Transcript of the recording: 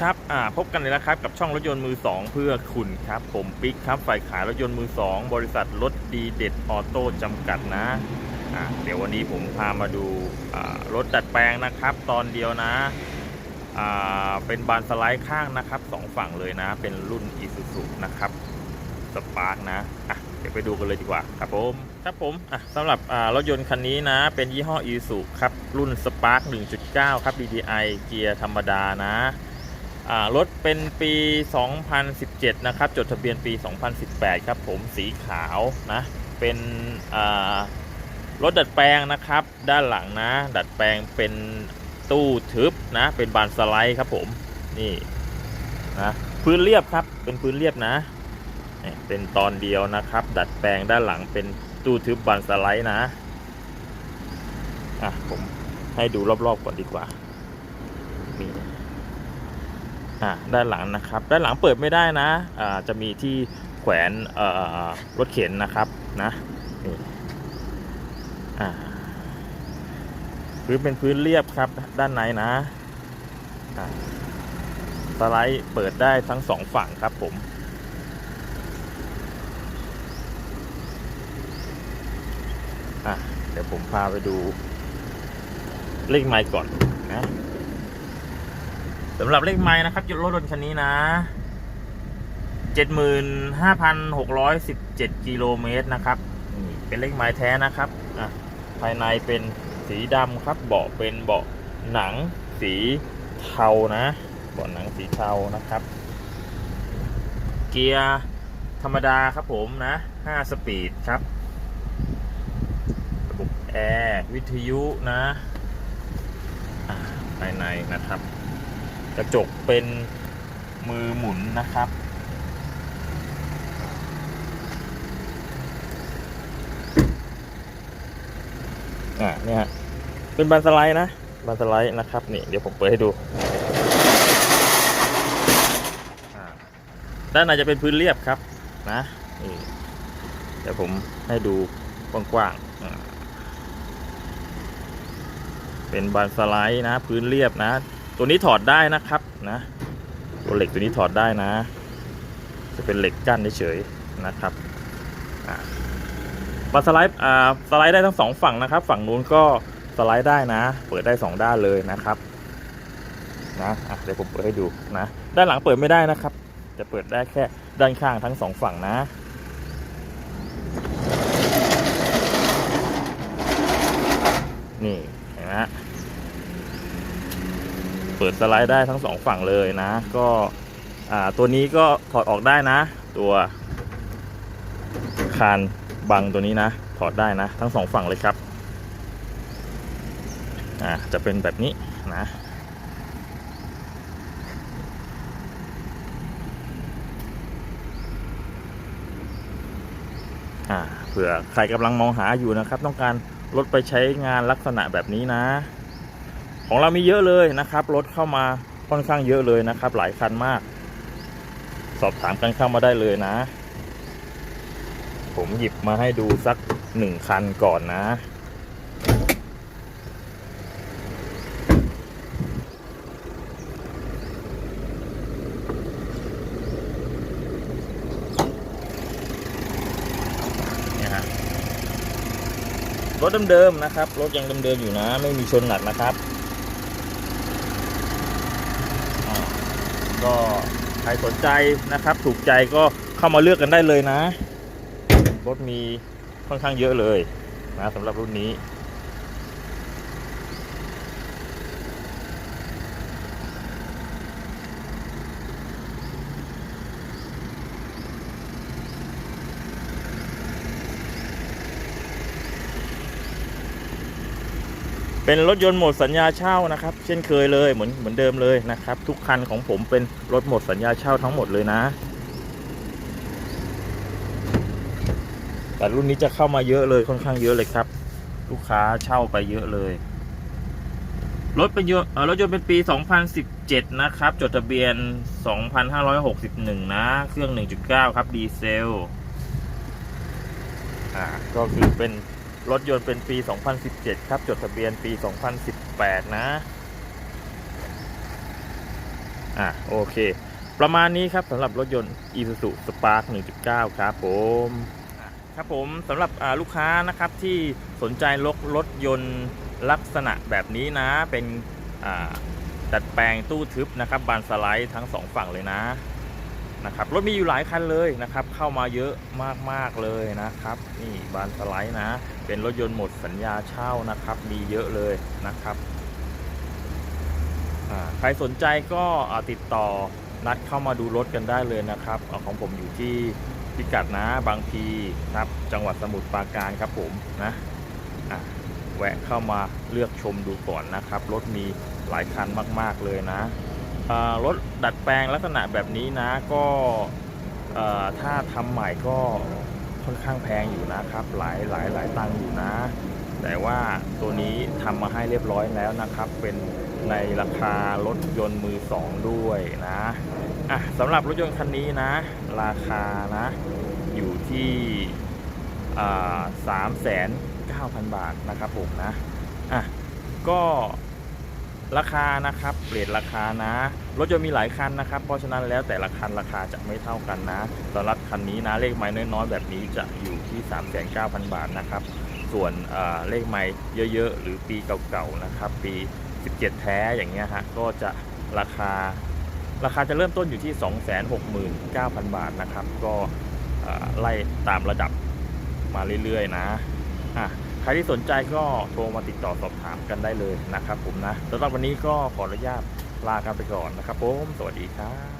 ครับอ่าพบกันเลยนะครับกับช่องรถยนต์มือ 2 เพื่อคุณครับ ผมปิ๊กครับ ฝ่ายขายรถยนต์มือ 2 บริษัทรถดีเด็ดออโต้จำกัดนะอ่าเดี๋ยววันนี้ผมพามาดูอ่ารถดัดแปลงนะครับ ตอนเดียวนะอ่าเป็นบานสไลด์ข้างนะครับสองฝั่งเลยนะ เป็นรุ่น i s u z u นะครับสปาร์กนะอะเดี๋ยวไปดูกันเลยดีกว่าครับผมครับผมอะสำหรับอ่ารถยนต์คันนี้นะ เป็นยี่ห้อ i s u ครับรุ่น Spark 1.9 ครับ DDI เกียร์ธรรมดานะ รถเป็นปี 2017 นะครับ จดทะเบียนปี 2018 ครับ ผมสีขาวนะ เป็นรถดัดแปลงนะครับ ด้านหลังนะ ดัดแปลงเป็นตู้ทึบนะ เป็นบานสไลด์ครับผม นี่นะพื้นเรียบครับ เป็นพื้นเรียบนะ เป็นตอนเดียวนะครับ ดัดแปลงด้านหลังเป็นตู้ทึบบานสไลด์นะ อะผมให้ดูรอบๆก่อนดีกว่า นี่ อ่าด้านหลังนะครับ ด้านหลังเปิดไม่ได้นะอ่าจะมีที่แขวนรถเข็นนะครับนะนี่อ่าพื้นเป็นพื้นเรียบครับด้านในนะอ่าสไลด์เปิดได้ทั้งสองฝั่งครับผมเดี๋ยวผมพาไปดูเลขไมล์ก่อนนะ สำหรับเลขไม้นะครับรถยนต์คันนี้นะ75,617กิโลเมตรนะครับเป็นเลขไม้แท้นะครับอะภายในเป็นสีดำครับ เบาะเป็นเบาะหนังสีเทานะเบาะหนังสีเทานะครับ เกียร์ธรรมดาครับผมนะ5สปีดครับระบบแอร์วิทยุนะอะภายในนะครับ กระจกเป็นมือหมุนนะครับ อ่าเนี่ยฮะ เป็นบันสไลด์นะบันสไลด์นะครับ นี่ เดี๋ยวผมเปิดให้ดูอ่าด้านในจะเป็นพื้นเรียบครับ นะนี่เดี๋ยวผมให้ดูกว้างๆอ่าเป็นบานสไลด์นะ พื้นเรียบนะ ตัวนี้ถอดได้นะครับนะตัวเหล็กตัวนี้ถอดได้นะ จะเป็นเหล็กกั้นเฉยๆนะครับอ่าบัสไลด์อ่าสไลด์ได้ทั้งสองฝั่งนะครับ ฝั่งนู้นก็สไลด์ได้นะ เปิดได้สองด้านเลยนะครับนะะเดี๋ยวผมเปิดให้ดูนะด้านหลังเปิดไม่ได้นะครับ จะเปิดได้แค่ด้านข้างทั้งสองฝั่งนะนี่เห็นไหม เปิดสไลด์ได้ทั้งสองฝั่งเลยนะ ก็ตัวนี้ก็ถอดออกได้นะ ตัวคานบังตัวนี้นะ ถอดได้นะ ทั้งสองฝั่งเลยครับอ่าจะเป็นแบบนี้นะอ่าเผื่อใครกำลังมองหาอยู่นะครับ ต้องการรถไปใช้งานลักษณะแบบนี้นะ ของเรามีเยอะเลยนะครับ รถเข้ามาค่อนข้างเยอะเลยนะครับ หลายคันมาก สอบถามกันเข้ามาได้เลยนะ ผมหยิบมาให้ดูสักหนึ่งคันก่อนนะ รถเดิมๆนะครับ รถยังเดิมๆอยู่นะ ไม่มีชนหนักนะครับอ่า ก็ใครสนใจนะครับ ถูกใจก็เข้ามาเลือกกันได้เลยนะ รถมีค่อนข้างเยอะเลยนะสำหรับรุ่นนี้ เป็นรถยนต์หมดสัญญาเช่านะครับ เช่นเคยเลยเหมือนเหมือนเดิมเลยนะครับ ทุกคันของผมเป็นรถหมดสัญญาเช่าทั้งหมดเลยนะ แต่รุ่นนี้จะเข้ามาเยอะเลยค่อนข้างเยอะเลยครับ ลูกค้าเช่าไปเยอะเลย รถเป็นยรถยนต์เป็นปี 2017 นะครับ จดทะเบียน 2561 นะ เครื่อง 1.9 ครับดีเซลอ่าก็คือเป็น รถยนต์เป็นปี 2017 ครับ จดทะเบียนปี 2018 นะ อะ โอเค ประมาณนี้ครับสำหรับรถยนต์ Isuzu Spark 1.9 ครับผมครับผมสำหรับลูกค้านะครับที่สนใจรถรถยนต์ลักษณะแบบนี้นะ เป็นดัดแปลงตู้ทึบนะครับบานสไลด์ทั้งสองฝั่งเลยนะ นะครับรถมีอยู่หลายคันเลยนะครับเข้ามาเยอะมากๆเลยนะครับนี่บานสไลด์นะ เป็นรถยนต์หมดสัญญาเช่านะครับมีเยอะเลยนะครับใครสนใจก็ติดต่อนัดเข้ามาดูรถกันได้เลยนะครับอของผมอยู่ที่พิกัดนะบางพีครับจังหวัดสมุทรปราการครับผมนะอะแวะเข้ามาเลือกชมดูก่อนนะครับรถมีหลายคันมาก ๆเลยนะ รถดัดแปลงลักษณะแบบนี้นะก็ถ้าทำใหม่ก็ค่อนข้างแพงอยู่นะครับ หลายหลายหลายตังค์อยู่นะ แต่ว่าตัวนี้ทำมาให้เรียบร้อยแล้วนะครับ เป็นในราคารถยนต์มือสองด้วยนะอะสำหรับรถยนต์คันนี้นะ ราคานะ อยู่ที่สามแสนเก้าพันบาทนะครับผมนะอะก็ ราคานะครับเปลี่ยนราคานะ รถยนต์มีหลายคันนะครับ เพราะฉะนั้นแล้วแต่ละคันราคาจะไม่เท่ากันนะสำหรับคันนี้นะเลขไม้น้อยๆแบบนี้จะอยู่ที่ 3,900บาทนะครับ ส่วนเเลขไม้เยอะๆ หรือปีเก่าๆนะครับ ปี 17 แท้อย่างเงี้ยฮะก็จะราคาราคาจะเริ่มต้นอยู่ที่ 269,000 บาทนะครับ ก็ไล่ตามระดับมาเรื่อยๆนะอะ ใครที่สนใจก็โทรมาติดต่อสอบถามกันได้เลยนะครับผมนะสำหรับวันนี้ก็ขออนุญาตลากันไปก่อนนะครับผม สวัสดีครับ